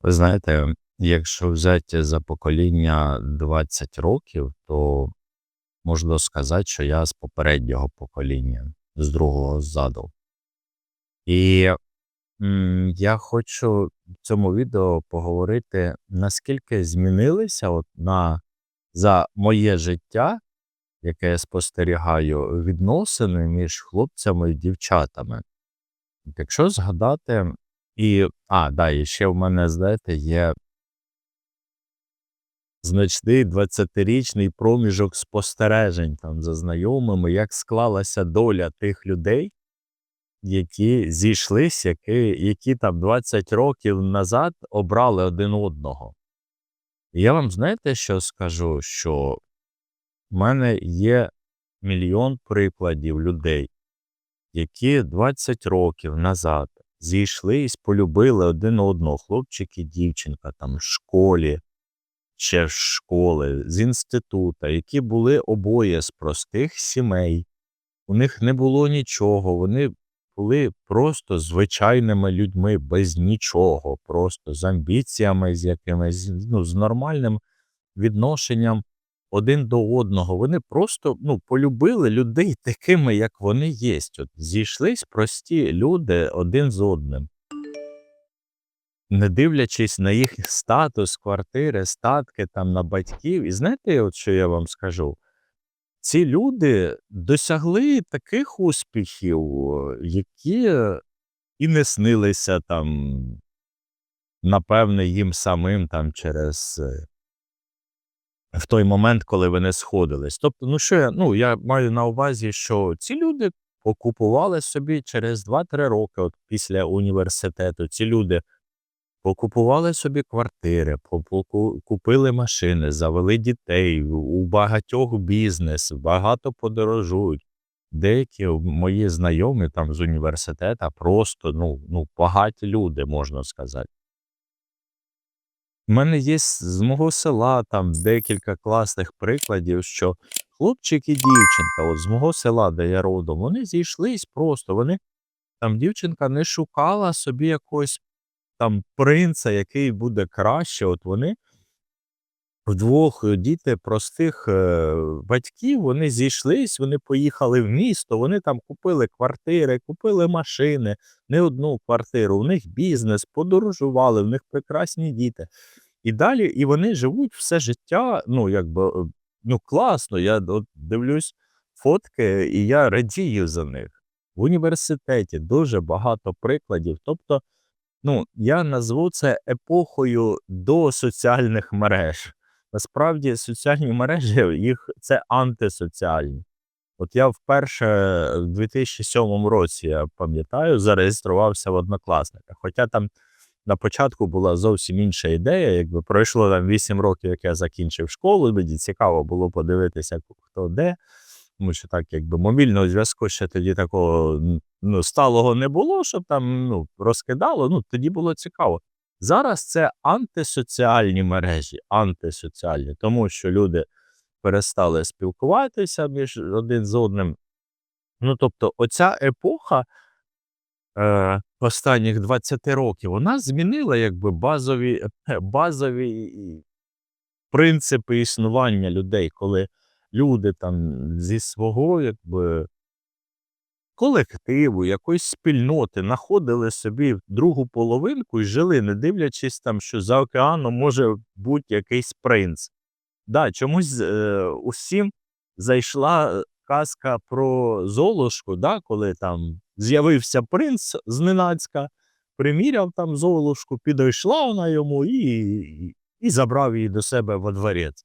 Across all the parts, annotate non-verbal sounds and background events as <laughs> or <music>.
Ви знаєте, якщо взяти за покоління 20 років, то можна сказати, що я з попереднього покоління, з другого ззаду. І я хочу в цьому відео поговорити, наскільки змінилися от на, за моє життя, яке я спостерігаю, відносини між хлопцями і дівчатами. Якщо згадати, і, а, да, і ще в мене, знаєте, є значний 20-річний проміжок спостережень там за знайомими, як склалася доля тих людей, які зійшлись, які, які там 20 років назад обрали один одного. Я вам знаєте, що скажу? Що в мене є мільйон прикладів людей, які 20 років назад зійшлись, полюбили один одного, хлопчик і дівчинка там в школі, ще з школи, з інститута, які були обоє з простих сімей. У них не було нічого, вони були просто звичайними людьми без нічого, просто з амбіціями, з якимись, ну, з нормальним відношенням один до одного. Вони просто ну, полюбили людей <laughs> такими, як вони є. От зійшлись прості люди один з одним. Не дивлячись на їх <laughs> статус, квартири, статки там на батьків. І знаєте, от що я вам скажу? Ці люди досягли таких успіхів, які і не снилися там, напевне, їм самим там через е, в той момент, коли вони сходились. Тобто, ну що я, ну, я маю на увазі, що ці люди покупували собі через 2-3 роки от після університету. Ці люди покупували собі квартири, купили машини, завели дітей, у багатьох бізнес, багато подорожують. Деякі мої знайомі там з університету просто ну, ну, багаті люди, можна сказати. У мене є з мого села там декілька класних прикладів, що хлопчик і дівчинка, от з мого села, де я родом, вони зійшлись просто. Вони там дівчинка не шукала собі якогось там принца, який буде краще. От вони вдвох е, діти простих е, батьків, вони зійшлись, вони поїхали в місто, вони там купили квартири, купили машини, не одну квартиру, у них бізнес, подорожували, в них прекрасні діти. І далі, і вони живуть все життя, ну, якби, е, ну, класно. Я от дивлюсь фотки, і я радію за них. В університеті дуже багато прикладів. Тобто, ну, я назву це епохою до соціальних мереж. Насправді, соціальні мережі <laughs> їх це антисоціальні. От я вперше в 2007 році, я пам'ятаю, зареєструвався в однокласниках. Хоча там на початку була зовсім інша ідея. Якби пройшло там 8 років, як я закінчив школу, мені цікаво було подивитися, хто де. Тому що так, якби мобільного зв'язку ще тоді такого ну, сталого не було, щоб там ну, розкидало. Ну, тоді було цікаво. Зараз це антисоціальні мережі, антисоціальні, тому що люди перестали спілкуватися між один з одним. Ну, тобто, оця епоха е, останніх 20 років, вона змінила якби базові, базові принципи існування людей, коли люди там зі свого якби колективу, якоїсь спільноти знаходили собі другу половинку і жили, не дивлячись там, що за океаном може бути якийсь принц. Да, чомусь е, усім зайшла казка про Золушку, да, коли там з'явився принц зненацька, приміряв там Золушку, підійшла вона йому і, і, і забрав її до себе во дворець.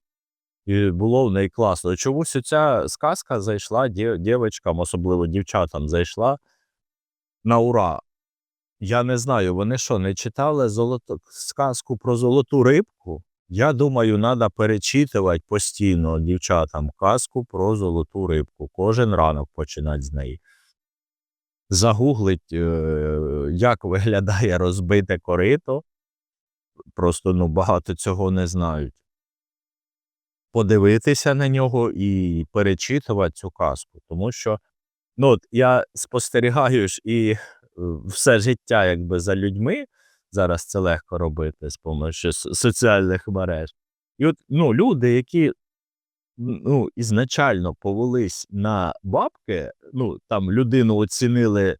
І було в неї класно. Чомусь ця сказка зайшла дівчатам, особливо дівчатам, зайшла на ура. Я не знаю, вони що, не читали золото... сказку про золоту рибку? Я думаю, треба перечитувати постійно дівчатам казку про золоту рибку. Кожен ранок починати з неї. Загуглить, е, як <laughs> виглядає розбите корито. Просто ну, багато цього не знають. Подивитися на нього і перечитувати цю казку. Тому що ну, от я спостерігаю ж і все життя якби за людьми. Зараз це легко робити з помощью соціальних мереж. І от ну, люди, які ну, ізначально повелись на бабки, ну там людину оцінили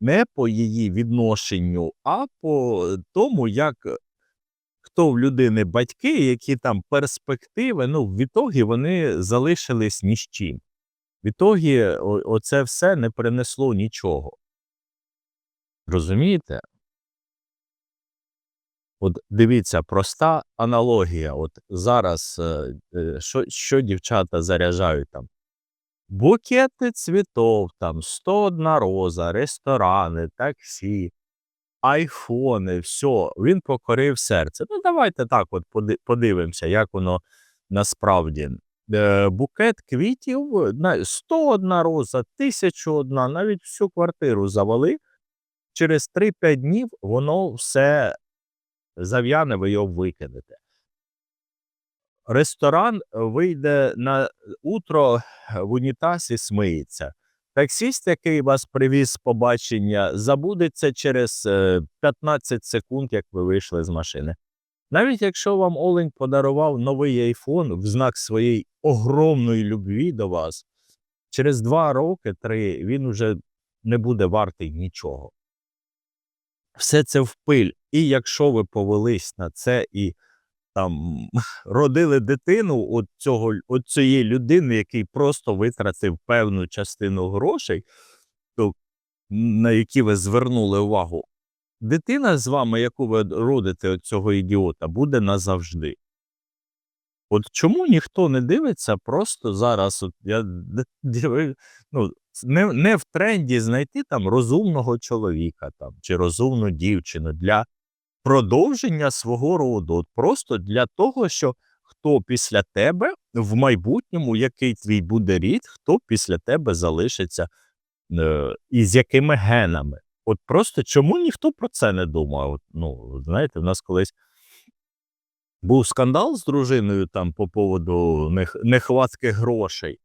не по її відношенню, а по тому, як хто в людини батьки, які там перспективи, ну, в ітогі вони залишились ні з чим. В ітогі оце все не принесло нічого. Розумієте? От дивіться, проста аналогія. От зараз е, е, що, що дівчата заряджають там? Букети цвітов, там 101 роза, ресторани, таксі, айфони, все, він покорив серце. Ну, давайте так от подивимося, як воно насправді. Е, букет квітів е, 101 роза, 1001, навіть всю квартиру завали. Через 3-5 днів воно все зав'яне, ви його викинете. Ресторан вийде на утро в унітаз і смиється. Таксіст, який вас привіз з побачення, забудеться через е, 15 секунд, як ви вийшли з машини. Навіть якщо вам Олень подарував новий айфон в знак своєї огромної любві до вас, через два роки, три, він уже не буде вартий нічого. Все це в пиль. І якщо ви повелись на це і там родили дитину от цього от цієї людини, який просто витратив певну частину грошей, то на які ви звернули увагу, дитина з вами, яку ви родите от цього ідіота, буде назавжди. От чому ніхто не дивиться просто зараз? От я ну, не, не в тренді знайти там розумного чоловіка там, чи розумну дівчину для продовження свого роду. От просто для того, що хто після тебе в майбутньому, який твій буде рід, хто після тебе залишиться е, і з якими генами. От просто чому ніхто про це не думав? Ну, знаєте, в нас колись був скандал з дружиною там по поводу нех- нехватки грошей.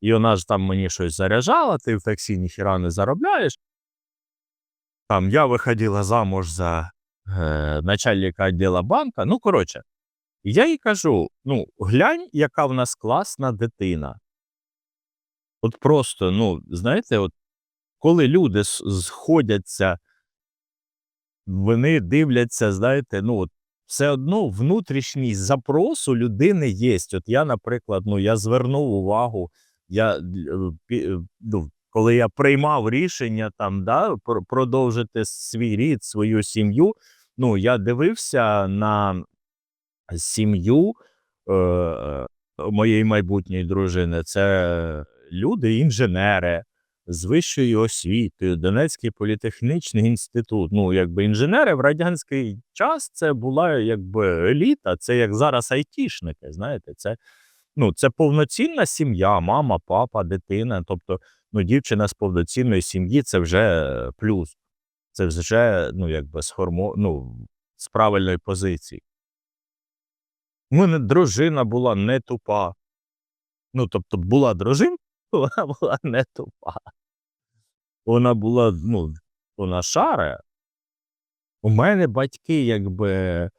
І вона ж там мені щось заряджала, ти в таксі ніхіра не заробляєш. Там я виходила замуж за е, начальника відділу банка. Ну, коротше, я їй кажу: ну, глянь, яка в нас класна дитина. От просто, ну, знаєте, от коли люди сходяться, вони дивляться, знаєте, ну, от, все одно внутрішній запрос у людини є. От я, наприклад, ну, я звернув увагу, я, е, е, ну, коли я приймав рішення там, да, про- продовжити свій рід, свою сім'ю, ну, я дивився на сім'ю е, моєї майбутньої дружини. Це люди, інженери з вищою освітою, Донецький політехнічний інститут. Ну, якби інженери в радянський час це була якби еліта, це як зараз айтішники. Знаєте, це, ну, це повноцінна сім'я, мама, папа, дитина. Тобто, ну, дівчина з повноцінної сім'ї це вже плюс. Це вже ну, якби з хормо... ну, з правильної позиції. У мене дружина була не тупа. Ну, тобто, була дружина, <laughs> вона була не тупа. Вона була, ну, вона шаре. У мене батьки якби е,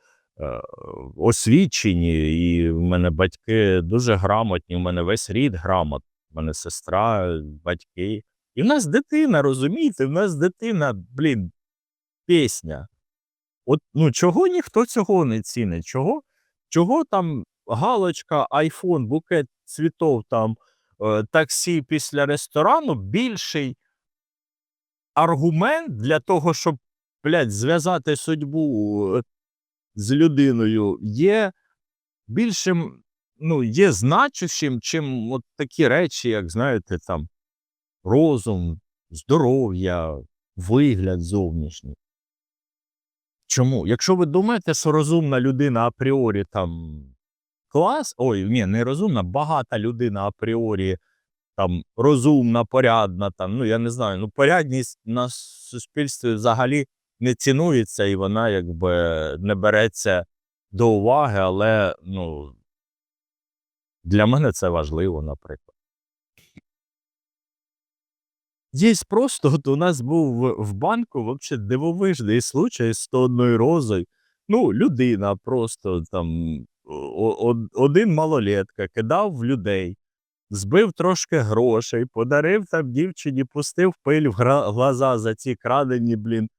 освічені, і в мене батьки дуже грамотні, у мене весь рід грамотний, у мене сестра, батьки. І в нас дитина, розумієте, в нас дитина, блін, пісня. От ну чого ніхто цього не цінить? Чого? Чого там галочка, айфон, букет цвітов, там е, таксі після ресторану більший аргумент для того, щоб блядь, зв'язати судьбу е, з людиною, є більшим, ну, є значущим, чим от такі речі, як знаєте, там розум, здоров'я, вигляд зовнішній. Чому? Якщо ви думаєте, що розумна людина апріорі там клас, ой, ні, не розумна, багата людина апріорі там розумна, порядна, там, ну я не знаю, ну порядність на суспільстві взагалі не цінується і вона якби не береться до уваги, але ну для мене це важливо, наприклад. Є просто, от у нас був в, банку вообще дивовижний случай з 101 розою. Ну, людина просто там один малолетка кидав в людей, збив трошки грошей, подарив там дівчині, пустив пиль в глаза за ці крадені, блін,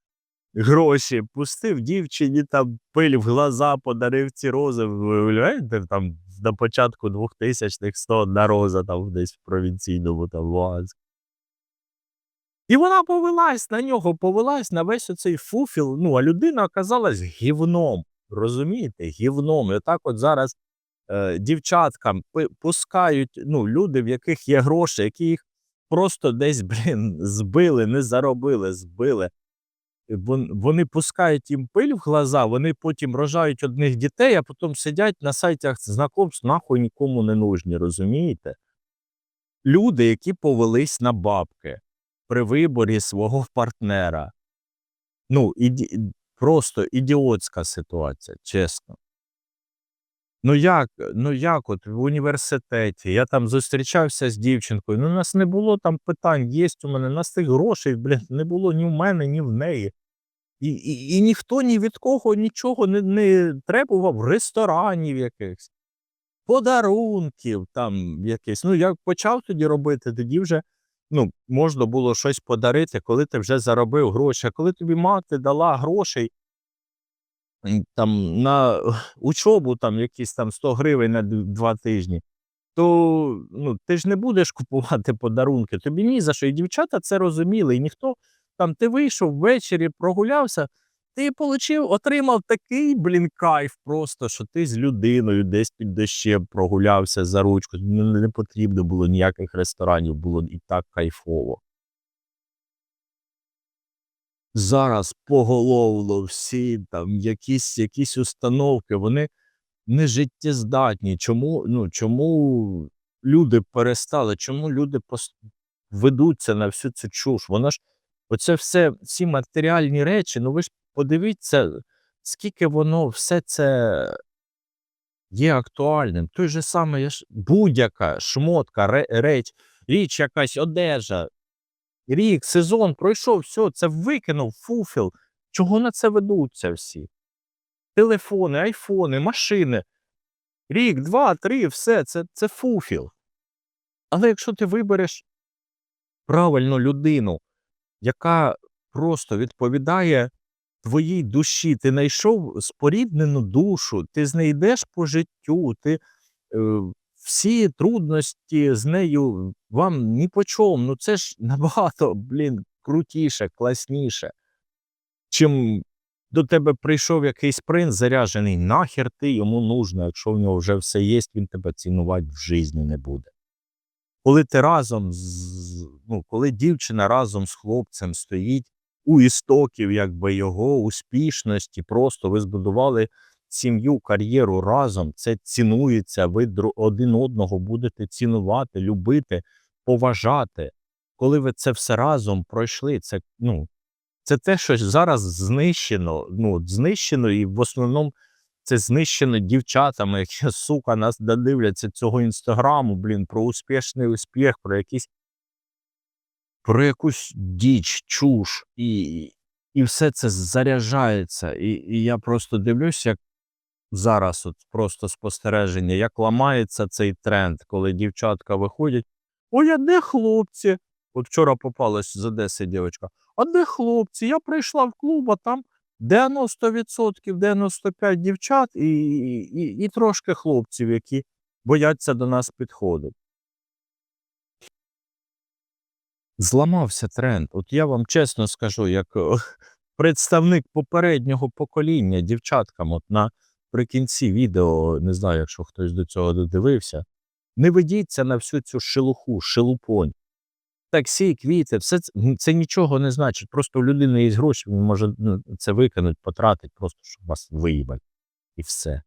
гроші, пустив дівчині там пиль в глаза, подарив ці рози. Ви Уявляєте, там на початку 2000-х 101 роза там десь в провінційному там Луганську. І вона повелась на нього, повелась на весь оцей фуфіл. Ну, а людина оказалась гівном. Розумієте, гівном. І отак от зараз е, дівчаткам пускають ну, люди, в яких є гроші, які їх просто десь, блін, збили, не заробили, збили. Вони пускають їм пиль в глаза, вони потім рожають одних дітей, а потім сидять на сайтах знакомств, нахуй нікому не нужні, розумієте? Люди, які повелись на бабки при виборі свого партнера. Ну, іді... просто ідіотська ситуація, чесно. Ну як, ну як от в університеті, я там зустрічався з дівчинкою, ну у нас не було там питань, є у мене, у нас тих грошей, блін, не було ні в мене, ні в неї. І, і, і ніхто ні від кого нічого не, не требував ресторанів якихось, подарунків там якихось. Ну, я почав тоді робити, тоді вже ну, можна було щось подарити, коли ти вже заробив гроші. А коли тобі мати дала грошей там, на <laughs> учобу там, якісь там 100 гривень на два тижні, то ну, ти ж не будеш <laughs> купувати подарунки. Тобі ні за що. І дівчата це розуміли. І ніхто там ти вийшов ввечері, прогулявся, ти получив, отримав такий, блін, кайф просто, що ти з людиною десь під дощем прогулявся за ручку. Не потрібно було ніяких ресторанів, було і так кайфово. Зараз поголовно всі там якісь, якісь установки, вони не життєздатні. Чому, ну, чому люди перестали, чому люди ведуться на всю цю чуш? Вона ж, оце все, ці матеріальні речі, ну ви ж подивіться, скільки воно все це є актуальним. Той же самий будь-яка шмотка, реч, річ якась одежа, рік, сезон пройшов, все, це викинув, фуфіл. Чого на це ведуться всі? Телефони, айфони, машини. Рік, два, три, все, це, це фуфіл. Але якщо ти вибереш правильну людину, яка просто відповідає твоїй душі, ти знайшов споріднену душу, ти з нею йдеш по життю, ти е, всі трудності з нею вам ні по чому. Ну це ж <laughs> набагато, блін, крутіше, класніше. Чим до тебе прийшов якийсь принц заряджений, нахер ти йому нужно, якщо в нього вже все є, він тебе цінувати в житті не буде. Коли ти разом з ну, коли дівчина разом з хлопцем стоїть у істоків, якби його успішності, просто ви збудували сім'ю, кар'єру разом, це цінується, ви один одного будете цінувати, любити, поважати. Коли ви це все разом пройшли, це, ну, це те, що зараз знищено, ну, знищено, і в основному це знищено дівчатами, які, сука, нас додивляться цього інстаграму, блін, про успішний успіх, про якісь про якусь діч, чуш, і, і все це заряджається. І, і я просто дивлюсь, як зараз от просто спостереження, як ламається цей тренд, коли дівчатка виходять. Ой, а де хлопці? От вчора попалась з Одеси дівчинка. А де хлопці? Я прийшла в клуб, а там 90%, 95 дівчат і, і, і трошки хлопців, які бояться до нас підходити. Зламався тренд. От я вам чесно скажу, як представник попереднього покоління дівчаткам, от наприкінці відео, не знаю, якщо хтось до цього додивився, не ведіться на всю цю шелуху, шелупонь. Таксі, квіти, все це, це нічого не значить. Просто у людини є гроші, він може ну, це викинути, потратити, просто щоб вас виїбати. І все.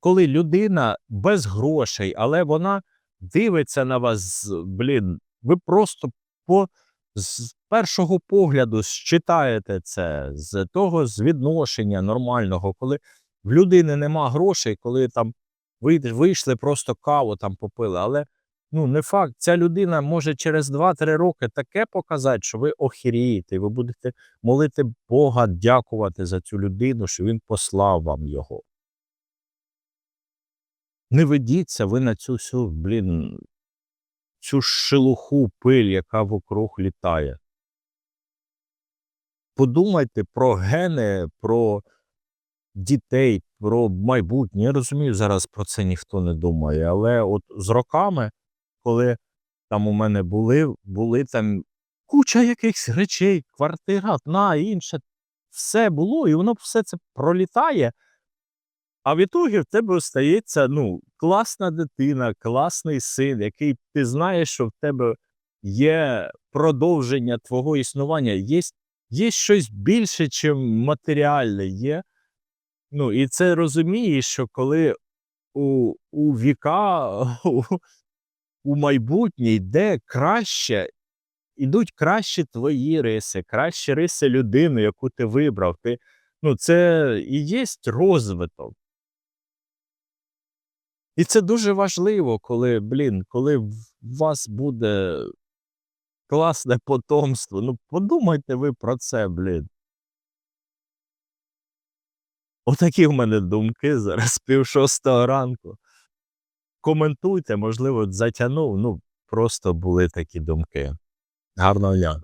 Коли людина без грошей, але вона дивиться на вас, блін, ви просто по з першого погляду считаєте це, з того з відношення нормального, коли в людини нема грошей, коли там вийшли, просто каву там попили, але Ну, не факт. Ця людина може через 2-3 роки таке показати, що ви охерієте, і ви будете молити Бога, дякувати за цю людину, що він послав вам його. Не ведіться ви на цю всю, блін, цю шелуху, пиль, яка вокруг літає. Подумайте про гени, про дітей, про майбутнє. Я розумію, зараз про це ніхто не думає, але от з роками, коли там у мене були, були там куча якихось речей, квартира, одна, інша, все було, і воно все це пролітає. А в ітогі в тебе остається ну, класна дитина, класний син, який ти знаєш, що в тебе є продовження твого існування, є, є щось більше, чим матеріальне є. Ну, і це розумієш, що коли у, у віка, <laughs> у, у майбутнє йде краще, ідуть кращі твої риси, кращі риси людини, яку ти вибрав. Ти, ну, це і є розвиток. І це дуже важливо, коли, блін, коли в вас буде класне потомство. Ну, подумайте ви про це, блін. Отакі в мене думки зараз пів шостого ранку. Коментуйте, можливо, затягнув. Ну, просто були такі думки. Гарного дня.